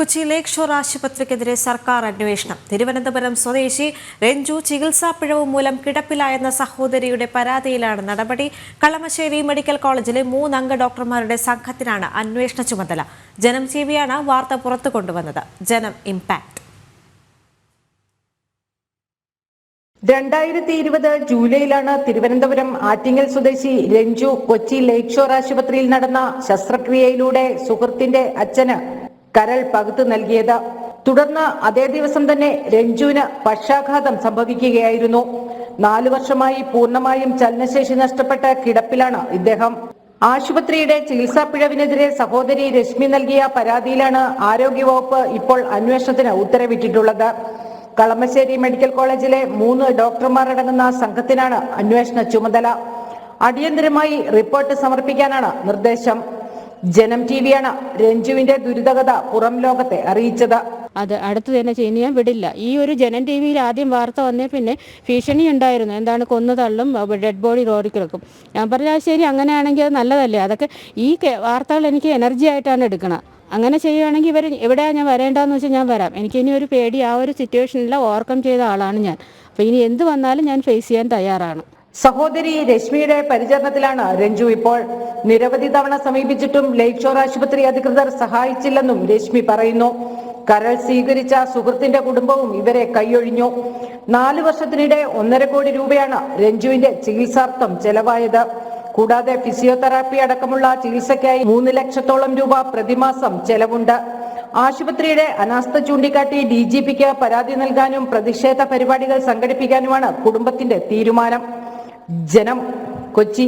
കൊച്ചി ലേക്ക് shore ആശുപത്രിക്കെതിരെ സർക്കാർ അന്വേഷണം. തിരുവനന്തപുരം സ്വദേശി രഞ്ജു ചികിത്സാ പിഴവ് മൂലം കിടപ്പിലായെന്ന സഹോദരിയുടെ പരാതിയിലാണ് നടപടി. കളമശ്ശേരി മെഡിക്കൽ കോളേജിലെ മൂന്നംഗ ഡോക്ടർമാരുടെ സംഘത്തിനാണ് അന്വേഷണ ചുമതല. ജനം ടിവിയാണ് വാർത്ത പുറത്തു കൊണ്ടുവന്നത്. ജനം ഇമ്പാക്ട് രണ്ടായിരത്തി ഇരുപത് ജൂലൈയിലാണ് തിരുവനന്തപുരം ആറ്റിങ്ങൽ സ്വദേശി രഞ്ജു കൊച്ചി ലേക്ക് ഷോർ ആശുപത്രിയിൽ നടന്ന ശസ്ത്രക്രിയയിലൂടെ സുഹൃത്തിന്റെ അച്ഛന് കരൾ പകുത്തു നൽകിയത്. തുടർന്ന് അതേ ദിവസം തന്നെ രഞ്ജുവിന് പക്ഷാഘാതം സംഭവിക്കുകയായിരുന്നു. നാലു വർഷമായി പൂർണമായും ചലനശേഷി നഷ്ടപ്പെട്ട കിടപ്പിലാണ് ഇദ്ദേഹം. ആശുപത്രിയുടെ ചികിത്സാ പിഴവിനെതിരെ സഹോദരി രശ്മി നൽകിയ പരാതിയിലാണ് ആരോഗ്യവകുപ്പ് ഇപ്പോൾ അന്വേഷണത്തിന് ഉത്തരവിട്ടിട്ടുള്ളത്. കളമശ്ശേരി മെഡിക്കൽ കോളേജിലെ മൂന്ന് ഡോക്ടർമാർ അടങ്ങുന്ന സംഘത്തിനാണ് അന്വേഷണ ചുമതല. അടിയന്തരമായി റിപ്പോർട്ട് സമർപ്പിക്കാനാണ് നിർദ്ദേശം. ജനം ടിവിയാണ് രഞ്ജുവിന്റെ ദുരിതകഥ പുറം ലോകത്തെ അറിയിച്ചത്. അത് അടുത്ത് തന്നെ ചെയ്യുന്ന ഞാൻ വിടില്ല. ഈ ഒരു ജനം ടി വിയിൽ ആദ്യം വാർത്ത വന്നേ പിന്നെ ഭീഷണി ഉണ്ടായിരുന്നു. എന്താണ് കൊന്നു തള്ളും ഡെഡ് ബോഡി റോഡിൽ കിടക്കും. ഞാൻ പറഞ്ഞ ശരി അങ്ങനെയാണെങ്കിൽ അത് നല്ലതല്ലേ? അതൊക്കെ ഈ വാർത്തകൾ എനിക്ക് എനർജി ആയിട്ടാണ് എടുക്കണം അങ്ങനെ ചെയ്യുകയാണെങ്കിൽ ഇവർ എവിടെയാണ് ഞാൻ വരേണ്ടതെന്ന് വെച്ചാൽ ഞാൻ വരാം. എനിക്ക് ഇനി ഒരു പേടി ആ ഒരു സിറ്റുവേഷനിൽ ഓവർകം ചെയ്ത ആളാണ് ഞാൻ. അപ്പോൾ ഇനി എന്ത് വന്നാലും ഞാൻ ഫേസ് ചെയ്യാൻ തയ്യാറാണ്. സഹോദരി രശ്മിയുടെ പരിചരണത്തിലാണ് രഞ്ജു ഇപ്പോൾ. നിരവധി തവണ സമീപിച്ചിട്ടും ലേക്ക് ഷോർ ആശുപത്രി അധികൃതർ സഹായിച്ചില്ലെന്നും രശ്മി പറയുന്നു. കരൾ സ്വീകരിച്ച സുഹൃത്തിന്റെ കുടുംബവും ഇവരെ കൈയൊഴിഞ്ഞു. നാല് വർഷത്തിനിടെ ഒന്നര കോടി രൂപയാണ് രഞ്ജുവിന്റെ ചികിത്സാർത്ഥം ചെലവായത്. കൂടാതെ ഫിസിയോതെറാപ്പി അടക്കമുള്ള ചികിത്സയ്ക്കായി മൂന്ന് ലക്ഷത്തോളം രൂപ പ്രതിമാസം ചെലവുണ്ട്. ആശുപത്രിയുടെ അനാസ്ഥ ചൂണ്ടിക്കാട്ടി ഡി ജി പിക്ക് പരാതി നൽകാനും പ്രതിഷേധ പരിപാടികൾ സംഘടിപ്പിക്കാനുമാണ് കുടുംബത്തിന്റെ തീരുമാനം. ജനം കൊച്ചി